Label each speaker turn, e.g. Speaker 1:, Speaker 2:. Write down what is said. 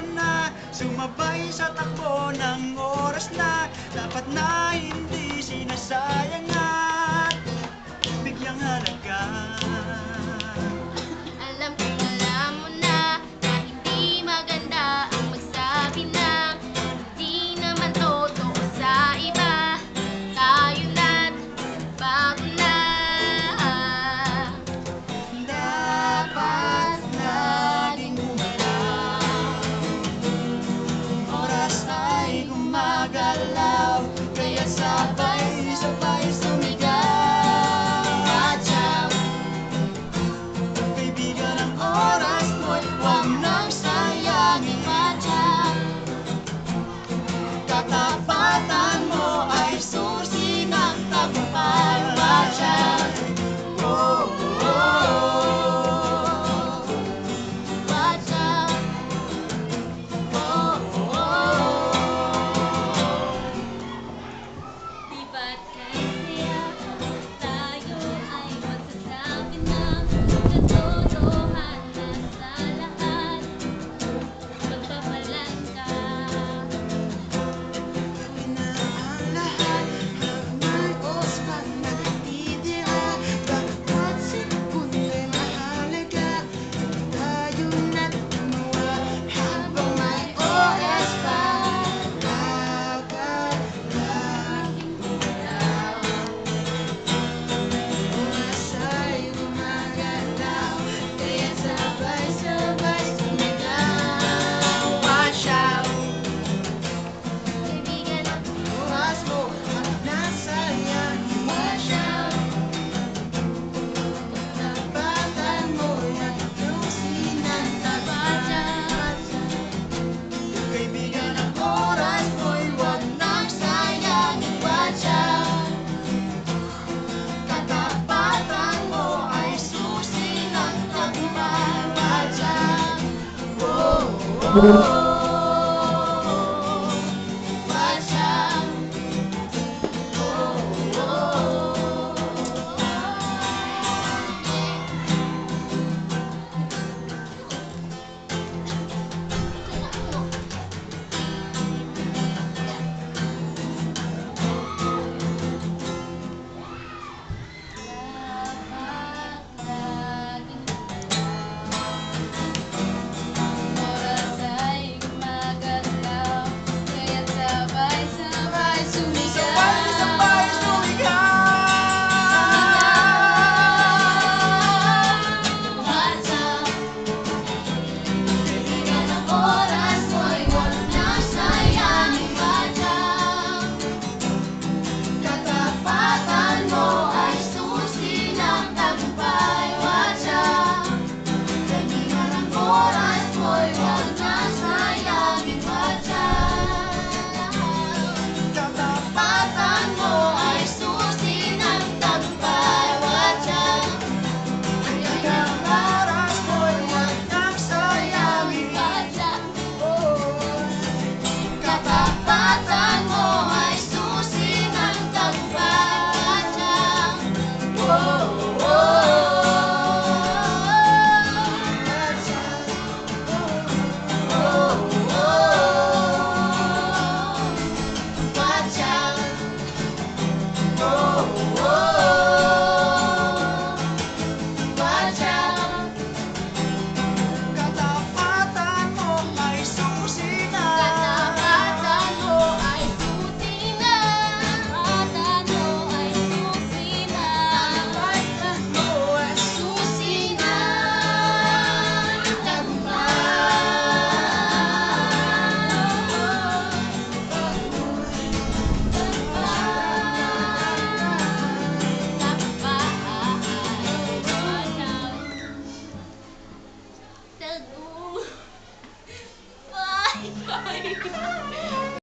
Speaker 1: naman na Sumabay sa takbo ng oras na Dapat na
Speaker 2: 呜。